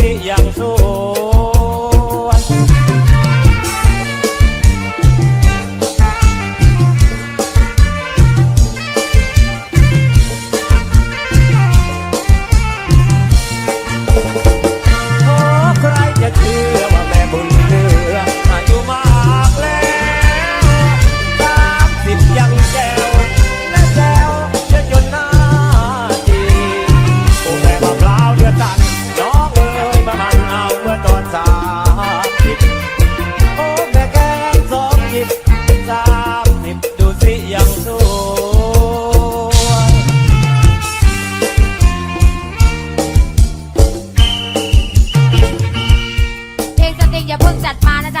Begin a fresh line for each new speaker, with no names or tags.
ติยังสูง that man